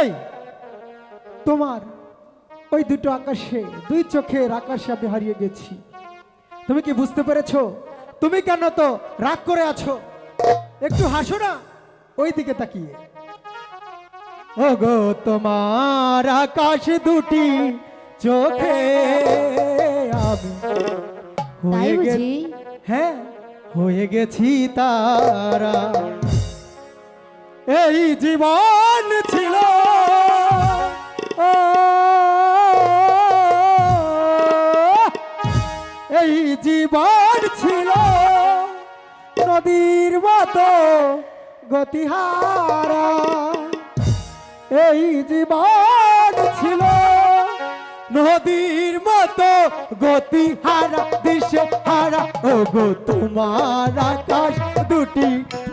এই তোমার ওই দুটো আকাশে দুই চোখের আকাশে আমি হারিয়ে গেছি। তুমি কি বুঝতে পেরেছ? তুমি কেন তো রাগ করে আছো? একটু হাসো না ওই দিকে তাকিয়ে। ও গো তোমার আকাশ দুটি চোখে আমি হয়ে গে- বুঝি হ্যাঁ হয়ে গেছি তারা। এই জীবন ছিল। এই জীবন ছিল। নদীর মতো গতিহারা। এই জীবন ছিল। নদীর মতো গতি হারা দিশে হারা ও গো তোমার আকাশ দুটি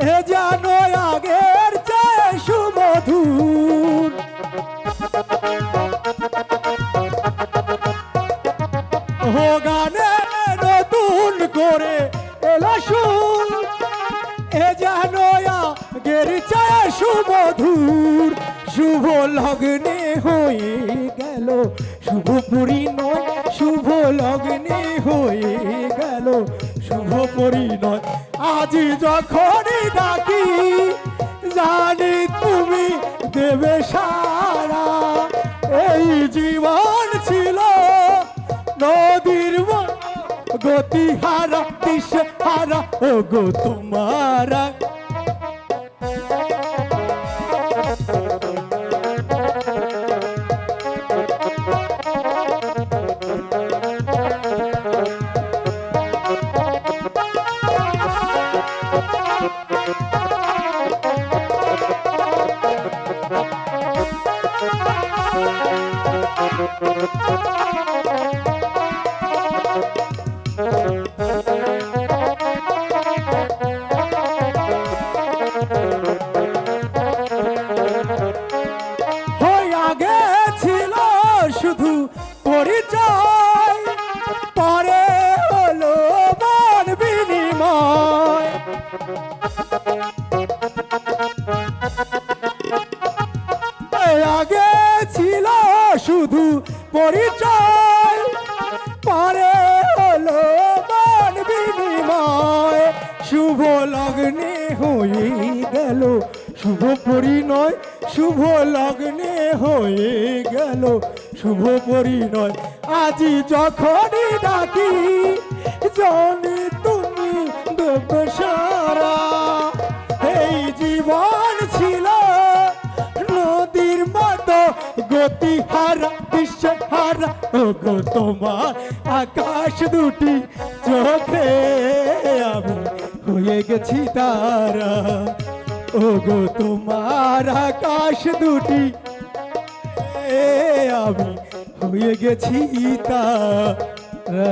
এ যেন আগের চেয়ে সুমধুর। ও গানে নতুন করে এলো সুর, এ যেন আগের চেয়ে সুমধুর। শুভ লগ্নে হয়ে গেল, শুভ পরিণয়, শুভ লগ্নে হয়ে গেল, শুভ পরিণয়। আজ যখনই ডাকি, জানি তুমি দেবে সারা। এই জীবন ছিল নদীর মতো গতি হারা দিশে হারা? ও গো তোমারা শুধু পরিচয় পরে হলো মন বিনিময়। ছিল শুধু পরিচয়, পরে হলো মন বিনিময়। শুভ লগ্নে হয়ে গেল, শুভ পরিণয়, শুভ লগ্নে হয়ে গেল, শুভ পরিণয়। আজি যখনই ডাকি, জানি গতি হারা, বিশ্ব হারা। ও গো তোমার আকাশ দুটি চোখে আমি হয়ে গেছি তারা। ও গো তোমার আকাশ দুটি আমি হয়ে গেছি তারা।